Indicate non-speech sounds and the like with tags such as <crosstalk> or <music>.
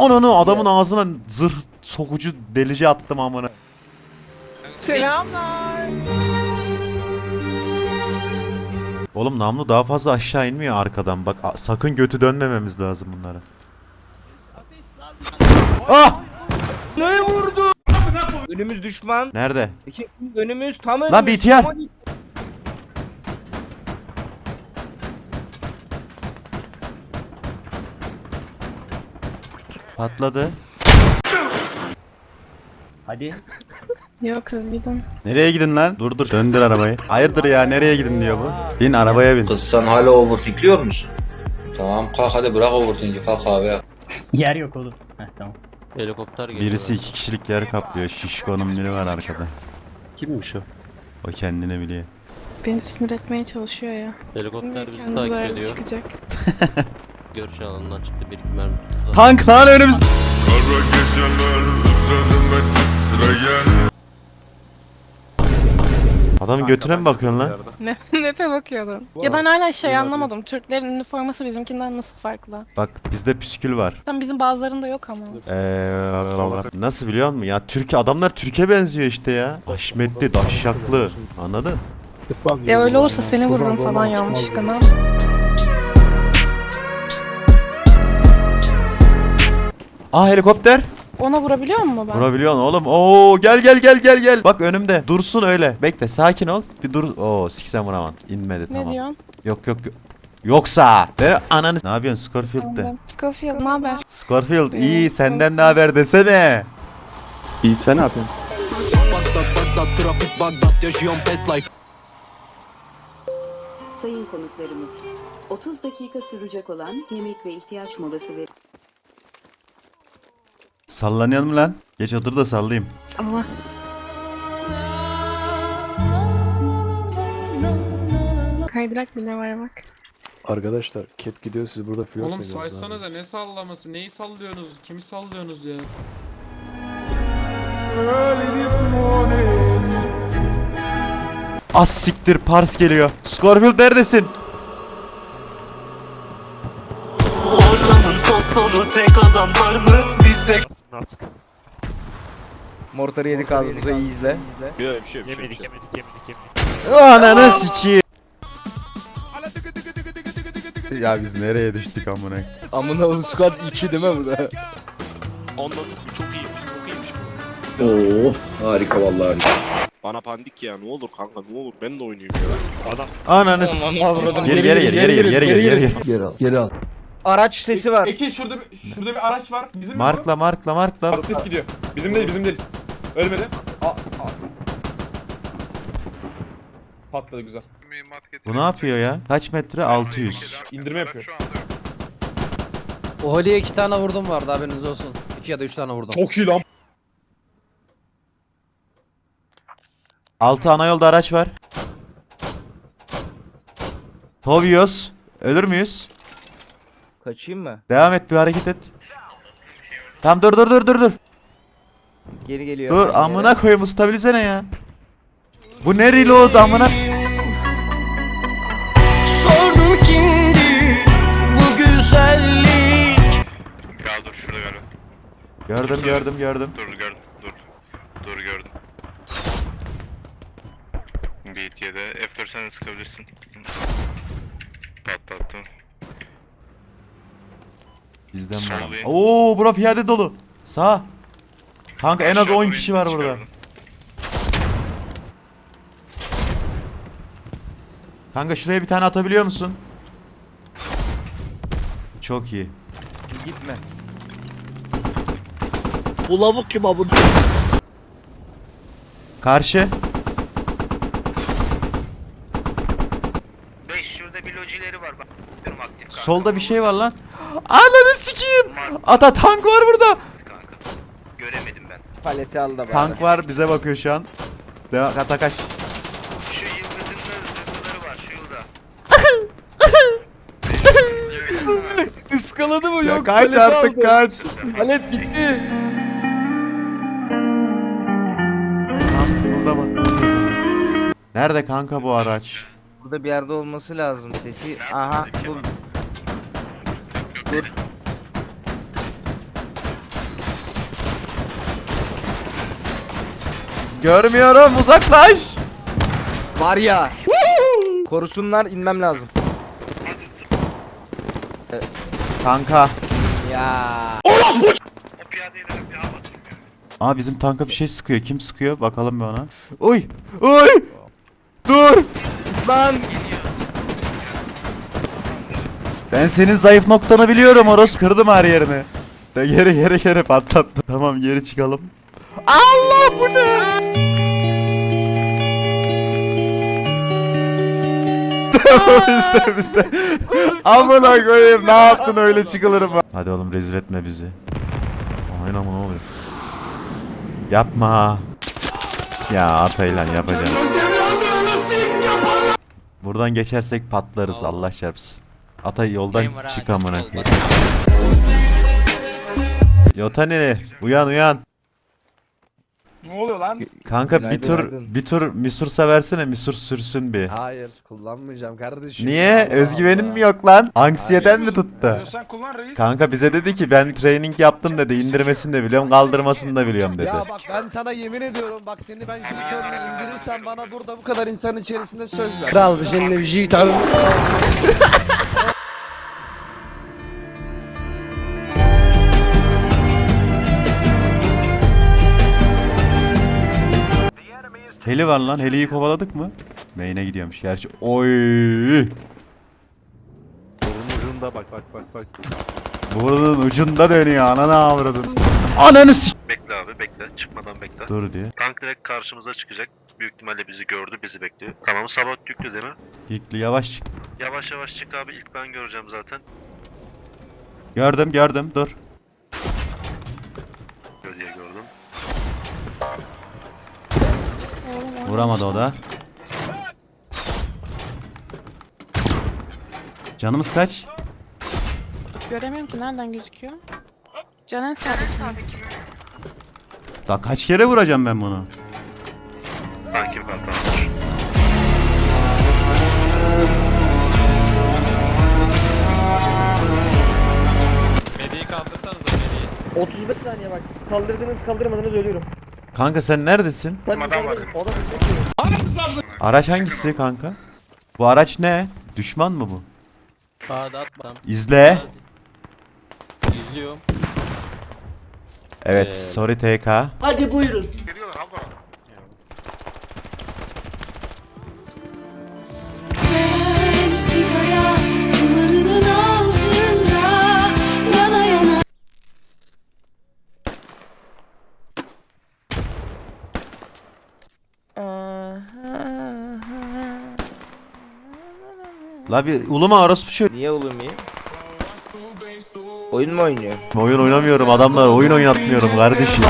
Ananı adamın ağzına zırh sokucu delici attım amına. Selamlar. Oğlum namlu daha fazla aşağı inmiyor arkadan. Bak a- sakın götü dönmememiz lazım bunlara. Ah! Ne vurdu? Önümüz düşman. Nerede? İki önümüz tam önümüz. Lan bir Patladı. Hadi. <laughs> Yok siz gidin. Nereye gidin lan? Dur dur döndür arabayı. Hayırdır ya nereye gidin diyor bu. Bin arabaya bin. Kız sen hala overthinkliyor musun? Tamam kalk hadi bırak overthink'i kalk kahve yap. Yer yok oğlum. Heh tamam. Helikopter geliyor. Birisi iki kişilik yer kaplıyor. Şişkonun biri var arkada. kimmiş o? O kendine biliyor. Beni sinir etmeye çalışıyor ya. Helikopter bizi Kendi takip zararlı ediyor. çıkacak. <laughs> <laughs> Görüş alanından çıktı bir iki mermi tuttu. Tank lan önümüz. Kara geceler üzerime titreyen Adamın götüne mi bakıyorsun lan? Ne? <laughs> Map'e bakıyordum. Ya ben hala şey anlamadım. Türklerin üniforması bizimkinden nasıl farklı? Bak bizde püskül var. Tam bizim bazılarında yok ama. Eee nasıl biliyor musun? Ya Türk adamlar Türkiye benziyor işte ya. Haşmetli, daşşaklı. Anladın? Ya öyle olursa seni vururum falan yanlışlıkla. ne Aa helikopter. Ona vurabiliyor mu ben? Vurabiliyorsun oğlum. Oo gel gel gel gel gel. Bak önümde. Dursun öyle. Bekle sakin ol. Bir dur. Oo siksen vuramam. İnmedi ne tamam. diyorsun? Yok yok yok. Yoksa. Ver ananı. Ne yapıyorsun Scorfield'de? Scofield ne haber? Scorfield iyi senden ne haber desene. İyi sen ne yapıyorsun? Sayın konuklarımız, 30 dakika sürecek olan yemek ve ihtiyaç molası ve Sallanıyor mu lan? Geç otur da sallayayım. Salla. Kaydırak bile var bak. Arkadaşlar ket gidiyor siz burada flört Oğlum ediyorsunuz abi. saysanıza ne sallaması? Neyi sallıyorsunuz? Kimi sallıyorsunuz ya? Az siktir pars geliyor. Scorfield neredesin? Mortarı yedik ağzımıza iyi izle. Ananı sikeyim. Ya biz nereye düştük amına? Amına oğlum squad 2 değil mi bu da? Oo harika vallahi. Bana pandik ya ne olur kanka ne olur ben de oynayayım ya. Ananı s- Geri geri geri geri geri geri geri geri. Geri al geri al. Araç sesi var. Eki şurada bir, şurada bir araç var. Bizim Markla markla markla. Aktif gidiyor. Bizim değil bizim değil. Ölmedi. Aa, Patladı güzel. Bu ne yapıyor ya? Kaç metre? 600. İndirme yapıyor. O Holi'ye 2 tane vurdum vardı haberiniz olsun. 2 ya da 3 tane vurdum. Çok iyi lan. Altı ana yolda araç var. Tovios. Ölür müyüz? Kaçayım mı? Devam et bir hareket et. Tamam dur dur dur dur dur. Geri geliyor. Dur amına koyayım stabilize ne ya? Bu ne reload amına? Sordun kimdi bu güzellik? Ya dur şurada gördüm. Gördüm gördüm gördüm. Dur gördüm. Dur. Dur gördüm. BT'de F4 sen de sıkabilirsin. Patlattım. Bizden var. Sol lane. Oo bura piyade dolu. Sağ. Kanka en az Aşağı 10 doğru kişi var burada. çıkardım. Kanka şuraya bir tane atabiliyor musun? Çok iyi. Gitme. Bu lavuk kim abi? Karşı. Solda bir şey var lan. Ananı sikeyim. Ata tank var burada. Paleti al da bari. Tank var bize bakıyor şu an. Devam kata kaç. <laughs> Iskaladı mı? Ya Yok. kaç paleti artık aldı. kaç. Palet gitti. Tamam burada bak. Nerede kanka bu araç? Burada bir yerde olması lazım sesi. Aha dur. Bir. Görmüyorum uzaklaş. Var ya. Korusunlar inmem lazım. E, tanka. Ya. Aa bizim tanka bir şey sıkıyor. Kim sıkıyor? Bakalım bir ona. Uy! Uy! Dur! Lan ben senin zayıf noktanı biliyorum Oros. Kırdım her yerini. De yere yere yere patlattı. Tamam geri çıkalım. Allah bu ne? üstte üstte. Amına koyayım ne yaptın öyle çıkılırım. Hadi oğlum rezil etme bizi. Aynen ne oluyor? Yapma. Ya Ataylan yapacağım. Buradan geçersek patlarız Allah çarpsın. Atay yoldan çık amına. Yotani uyan uyan. Ne oluyor lan? Kanka bir Günaydın, tur günaydın. bir tur Misursa versene Misur sürsün bir. Hayır kullanmayacağım kardeşim. Niye? Allah Özgüvenin Allah. mi yok lan? Anksiyeten mi tuttu? Sen kullan reis. Kanka bize dedi ki ben training yaptım dedi. indirmesini de biliyorum, kaldırmasını da biliyorum dedi. Ya bak ben sana yemin ediyorum bak seni ben Jiton'la indirirsen bana burada bu kadar insanın içerisinde söz ver. Kral seninle Jiton. <laughs> Heli var lan. Heliyi kovaladık mı? Main'e gidiyormuş gerçi. Oy! ucunda bak bak bak bak. Burnun ucunda dönüyor. Ananı avradın. Ananı s- Bekle abi bekle. Çıkmadan bekle. Dur diye. Tank direkt karşımıza çıkacak. Büyük ihtimalle bizi gördü, bizi bekliyor. Tamam sabot yüklü değil mi? Yüklü yavaş çık. Yavaş yavaş çık abi. İlk ben göreceğim zaten. Gördüm gördüm dur. Diye gördüm. Vuramadı o da. Canımız kaç? Göremiyorum ki nereden gözüküyor. Canen sabit. Daha kaç kere vuracağım ben bunu? Kaldırdınız kaldırmadınız ölüyorum. Kanka sen neredesin? Adam var. O da Araç hangisi kanka? Bu araç ne? Düşman mı bu? İzle. İzliyorum. Evet, Ee, sorry TK. Hadi buyurun. Geliyorlar abla. La bir uluma orospu şu. Niye oğlum ya? Oyun mu oynuyor? Oyun oynamıyorum adamlar oyun oynatmıyorum kardeşim.